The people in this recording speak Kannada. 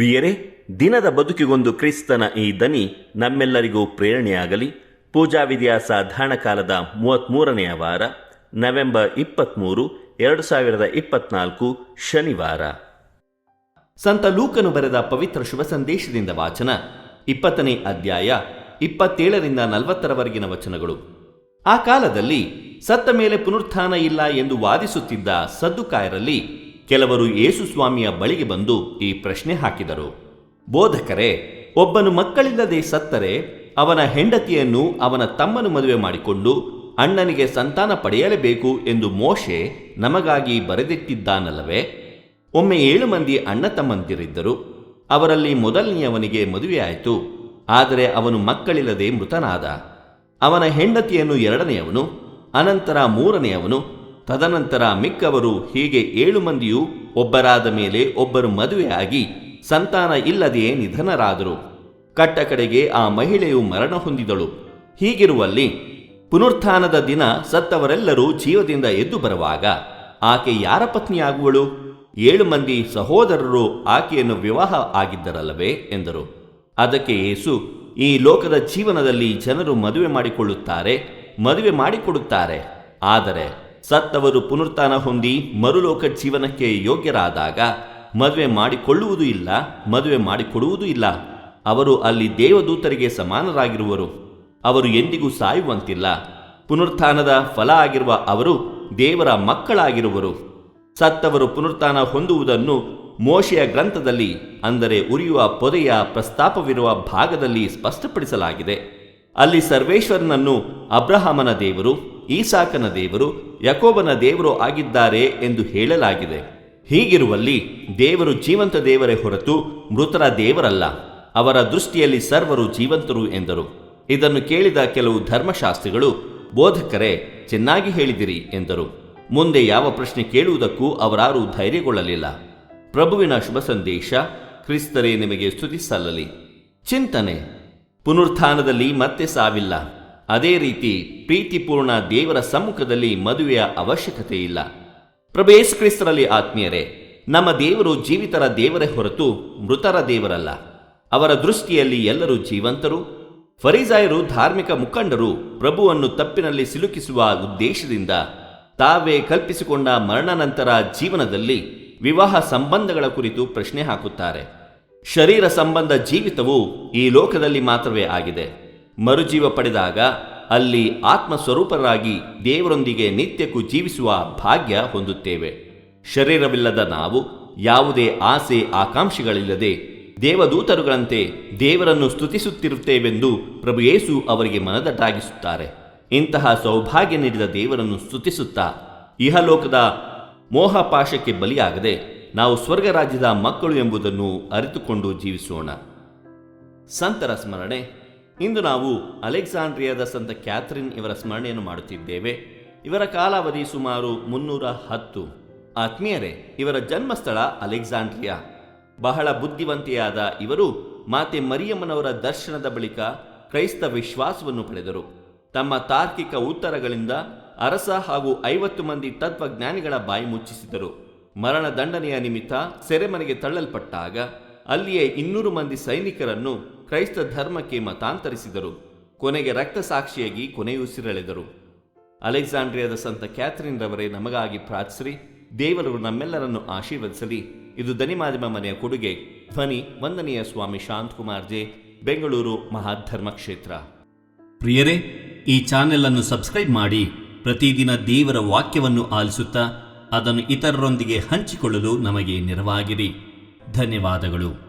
ಪ್ರಿಯರೇ, ದಿನದ ಬದುಕಿಗೊಂದು ಕ್ರಿಸ್ತನ ಈ ದನಿ ನಮ್ಮೆಲ್ಲರಿಗೂ ಪ್ರೇರಣೆಯಾಗಲಿ. ಪೂಜಾ ವಿದ್ಯಾಸ ಧಾರಣಕಾಲದ ಮೂವತ್ತ್ಮೂರನೆಯ ವಾರ, ನವೆಂಬರ್ ಇಪ್ಪತ್ತ್ಮೂರು ಎರಡು ಸಾವಿರದ ಇಪ್ಪತ್ನಾಲ್ಕು ಶನಿವಾರ. ಸಂತ ಲೂಕನು ಬರೆದ ಪವಿತ್ರ ಶುಭ ಸಂದೇಶದಿಂದ ವಾಚನ, ಇಪ್ಪತ್ತನೇ ಅಧ್ಯಾಯ, ಇಪ್ಪತ್ತೇಳರಿಂದ ನಲವತ್ತರವರೆಗಿನ ವಚನಗಳು. ಆ ಕಾಲದಲ್ಲಿ ಸತ್ತ ಮೇಲೆ ಪುನರುತ್ಥಾನ ಇಲ್ಲ ಎಂದು ವಾದಿಸುತ್ತಿದ್ದ ಸದ್ದುಕಾಯರಲ್ಲಿ ಕೆಲವರು ಯೇಸು ಸ್ವಾಮಿಯ ಬಳಿಗೆ ಬಂದು ಈ ಪ್ರಶ್ನೆ ಹಾಕಿದರು. ಬೋಧಕರೇ, ಒಬ್ಬನು ಮಕ್ಕಳಿಲ್ಲದೆ ಸತ್ತರೆ, ಅವನ ಹೆಂಡತಿಯನ್ನು ಅವನ ತಮ್ಮನು ಮದುವೆ ಮಾಡಿಕೊಂಡು ಅಣ್ಣನಿಗೆ ಸಂತಾನ ಪಡೆಯಲೇಬೇಕು ಎಂದು ಮೋಶೆ ನಮಗಾಗಿ ಬರೆದಿಟ್ಟಿದ್ದಾನಲ್ಲವೇ? ಒಮ್ಮೆ ಏಳು ಮಂದಿ ಅಣ್ಣ ತಮ್ಮಂದಿರಿದ್ದರು. ಅವರಲ್ಲಿ ಮೊದಲನೆಯವನಿಗೆ ಮದುವೆಯಾಯಿತು. ಆದರೆ ಅವನು ಮಕ್ಕಳಿಲ್ಲದೆ ಮೃತನಾದ. ಅವನ ಹೆಂಡತಿಯನ್ನು ಎರಡನೆಯವನು, ಅನಂತರ ಮೂರನೆಯವನು ತದನಂತರ ಮಿಕ್ಕವರು ಹೀಗೆ ಏಳು ಮಂದಿಯು ಒಬ್ಬರಾದ ಮೇಲೆ ಒಬ್ಬರು ಮದುವೆಯಾಗಿ ಸಂತಾನ ಇಲ್ಲದೆಯೇ ನಿಧನರಾದರು. ಕಟ್ಟ ಕಡೆಗೆ ಆ ಮಹಿಳೆಯು ಮರಣ ಹೊಂದಿದಳು. ಹೀಗಿರುವಲ್ಲಿ ಪುನರುತ್ಥಾನದ ದಿನ ಸತ್ತವರೆಲ್ಲರೂ ಜೀವದಿಂದ ಎದ್ದು ಬರುವಾಗ ಆಕೆ ಯಾರ ಪತ್ನಿಯಾಗುವಳು? ಏಳು ಮಂದಿ ಸಹೋದರರು ಆಕೆಯನ್ನು ವಿವಾಹ ಆಗಿದ್ದರಲ್ಲವೇ ಎಂದರು. ಅದಕ್ಕೆ ಯೇಸು ಈ ಲೋಕದ ಜೀವನದಲ್ಲಿ ಜನರು ಮದುವೆ ಮಾಡಿಕೊಳ್ಳುತ್ತಾರೆ, ಮದುವೆ ಮಾಡಿಕೊಡುತ್ತಾರೆ, ಆದರೆ ಸತ್ತವರು ಪುನರುತ್ಥಾನ ಹೊಂದಿ ಮರುಲೋಕ ಜೀವನಕ್ಕೆ ಯೋಗ್ಯರಾದಾಗ ಮದುವೆ ಮಾಡಿಕೊಳ್ಳುವುದೂ ಇಲ್ಲ, ಮದುವೆ ಮಾಡಿಕೊಡುವುದೂ ಇಲ್ಲ. ಅವರು ಅಲ್ಲಿ ದೇವದೂತರಿಗೆ ಸಮಾನರಾಗಿರುವರು. ಅವರು ಎಂದಿಗೂ ಸಾಯುವಂತಿಲ್ಲ. ಪುನರುತ್ಥಾನದ ಫಲ ಆಗಿರುವ ಅವರು ದೇವರ ಮಕ್ಕಳಾಗಿರುವರು. ಸತ್ತವರು ಪುನರುತ್ಥಾನ ಹೊಂದುವುದನ್ನು ಮೋಶೆಯ ಗ್ರಂಥದಲ್ಲಿ, ಅಂದರೆ ಉರಿಯುವ ಪೊದೆಯ ಪ್ರಸ್ತಾಪವಿರುವ ಭಾಗದಲ್ಲಿ ಸ್ಪಷ್ಟಪಡಿಸಲಾಗಿದೆ. ಅಲ್ಲಿ ಸರ್ವೇಶ್ವರನನ್ನು ಅಬ್ರಹಾಮನ ದೇವರು ಈಸಾಕನ ದೇವರು ಯಕೋಬನ ದೇವರು ಆಗಿದ್ದಾರೆ ಎಂದು ಹೇಳಲಾಗಿದೆ. ಹೀಗಿರುವಲ್ಲಿ ದೇವರು ಜೀವಂತ ದೇವರೇ ಹೊರತು ಮೃತರ ದೇವರಲ್ಲ. ಅವರ ದೃಷ್ಟಿಯಲ್ಲಿ ಸರ್ವರು ಜೀವಂತರು ಎಂದರು. ಇದನ್ನು ಕೇಳಿದ ಕೆಲವು ಧರ್ಮಶಾಸ್ತ್ರಿಗಳು, ಬೋಧಕರೇ, ಚೆನ್ನಾಗಿ ಹೇಳಿದಿರಿ ಎಂದರು. ಮುಂದೆ ಯಾವ ಪ್ರಶ್ನೆ ಕೇಳುವುದಕ್ಕೂ ಅವರಾರೂ ಧೈರ್ಯಗೊಳ್ಳಲಿಲ್ಲ. ಪ್ರಭುವಿನ ಶುಭ ಸಂದೇಶ, ಕ್ರಿಸ್ತರೇ ನಿಮಗೆ ಸ್ತುತಿ ಸಲ್ಲಲಿ. ಚಿಂತನೆ, ಪುನರುತ್ಥಾನದಲ್ಲಿ ಮತ್ತೆ ಸಾವಿಲ್ಲ. ಅದೇ ರೀತಿ ಪ್ರೀತಿಪೂರ್ಣ ದೇವರ ಸಮ್ಮುಖದಲ್ಲಿ ಮದುವೆಯ ಅವಶ್ಯಕತೆ ಇಲ್ಲ. ಪ್ರಭು ಕ್ರಿಸ್ತರಲ್ಲಿ ಆತ್ಮೀಯರೇ, ನಮ್ಮ ದೇವರು ಜೀವಿತರ ದೇವರೇ ಹೊರತು ಮೃತರ ದೇವರಲ್ಲ. ಅವರ ದೃಷ್ಟಿಯಲ್ಲಿ ಎಲ್ಲರೂ ಜೀವಂತರು. ಫರೀಜಾಯರು ಧಾರ್ಮಿಕ ಮುಖಂಡರು, ಪ್ರಭುವನ್ನು ತಪ್ಪಿನಲ್ಲಿ ಸಿಲುಕಿಸುವ ಉದ್ದೇಶದಿಂದ ತಾವೇ ಕಲ್ಪಿಸಿಕೊಂಡ ಮರಣಾನಂತರ ಜೀವನದಲ್ಲಿ ವಿವಾಹ ಸಂಬಂಧಗಳ ಕುರಿತು ಪ್ರಶ್ನೆ ಹಾಕುತ್ತಾರೆ. ಶರೀರ ಸಂಬಂಧ ಜೀವಿತವು ಈ ಲೋಕದಲ್ಲಿ ಮಾತ್ರವೇ ಆಗಿದೆ. ಮರುಜೀವ ಪಡೆದಾಗ ಅಲ್ಲಿ ಆತ್ಮ ಸ್ವರೂಪರಾಗಿ ದೇವರೊಂದಿಗೆ ನಿತ್ಯಕ್ಕೂ ಜೀವಿಸುವ ಭಾಗ್ಯ ಹೊಂದುತ್ತೇವೆ. ಶರೀರವಿಲ್ಲದ ನಾವು ಯಾವುದೇ ಆಸೆ ಆಕಾಂಕ್ಷೆಗಳಿಲ್ಲದೆ ದೇವದೂತರುಗಳಂತೆ ದೇವರನ್ನು ಸ್ತುತಿಸುತ್ತಿರುತ್ತೇವೆಂದು ಪ್ರಭು ಯೇಸು ಅವರಿಗೆ ಮನದಟ್ಟಾಗಿಸುತ್ತಾರೆ. ಇಂತಹ ಸೌಭಾಗ್ಯ ನೀಡಿದ ದೇವರನ್ನು ಸ್ತುತಿಸುತ್ತಾ ಇಹಲೋಕದ ಮೋಹಪಾಶಕ್ಕೆ ಬಲಿಯಾಗದೆ ನಾವು ಸ್ವರ್ಗ ರಾಜ್ಯದ ಮಕ್ಕಳು ಎಂಬುದನ್ನು ಅರಿತುಕೊಂಡು ಜೀವಿಸೋಣ. ಸಂತರ ಸ್ಮರಣೆ. ಇಂದು ನಾವು ಅಲೆಕ್ಸಾಂಡ್ರಿಯಾದ ಸಂತ ಕ್ಯಾಥರಿನ್ ಇವರ ಸ್ಮರಣೆಯನ್ನು ಮಾಡುತ್ತಿದ್ದೇವೆ. ಇವರ ಕಾಲಾವಧಿ ಸುಮಾರು ಮುನ್ನೂರ ಹತ್ತು. ಆತ್ಮೀಯರೇ, ಇವರ ಜನ್ಮಸ್ಥಳ ಅಲೆಕ್ಸಾಂಡ್ರಿಯಾ. ಬಹಳ ಬುದ್ಧಿವಂತೆಯಾದ ಇವರು ಮಾತೆ ಮರಿಯಮ್ಮನವರ ದರ್ಶನದ ಬಳಿಕ ಕ್ರೈಸ್ತ ವಿಶ್ವಾಸವನ್ನು ಪಡೆದರು. ತಮ್ಮ ತಾರ್ಕಿಕ ಉತ್ತರಗಳಿಂದ ಅರಸ ಹಾಗೂ ಐವತ್ತು ಮಂದಿ ತತ್ವಜ್ಞಾನಿಗಳ ಬಾಯಿ ಮುಚ್ಚಿಸಿದರು. ಮರಣ ದಂಡನೆಯ ನಿಮಿತ್ತ ಸೆರೆಮನೆಗೆ ತಳ್ಳಲ್ಪಟ್ಟಾಗ ಅಲ್ಲಿಯೇ ಇನ್ನೂರು ಮಂದಿ ಸೈನಿಕರನ್ನು ಕ್ರೈಸ್ತ ಧರ್ಮಕ್ಕೆ ಮತಾಂತರಿಸಿದರು. ಕೊನೆಗೆ ರಕ್ತ ಸಾಕ್ಷಿಯಾಗಿ ಕೊನೆಯುಸಿರೆಳೆದರು ಅಲೆಕ್ಸಾಂಡ್ರಿಯಾದ ಸಂತ ಕ್ಯಾಥರಿನ್ ರವರೇ ನಮಗಾಗಿ ಪ್ರಾರ್ಥಿಸಿರಿ. ದೇವರು ನಮ್ಮೆಲ್ಲರನ್ನು ಆಶೀರ್ವದಿಸಲಿ. ಇದು ದನಿ ಮಾಧ್ಯಮ ಮನೆಯ ಕೊಡುಗೆ. ಧ್ವನಿ, ವಂದನೀಯ ಸ್ವಾಮಿ ಶಾಂತಕುಮಾರ್ ಜೆ, ಬೆಂಗಳೂರು ಮಹಾಧರ್ಮ ಕ್ಷೇತ್ರ. ಪ್ರಿಯರೇ, ಈ ಚಾನೆಲ್ ಅನ್ನು ಸಬ್ಸ್ಕ್ರೈಬ್ ಮಾಡಿ, ಪ್ರತಿದಿನ ದೇವರ ವಾಕ್ಯವನ್ನು ಆಲಿಸುತ್ತಾ, ಅದನ್ನು ಇತರರೊಂದಿಗೆ ಹಂಚಿಕೊಳ್ಳಲು ನಮಗೆ ನೆರವಾಗಿರಿ. ಧನ್ಯವಾದಗಳು.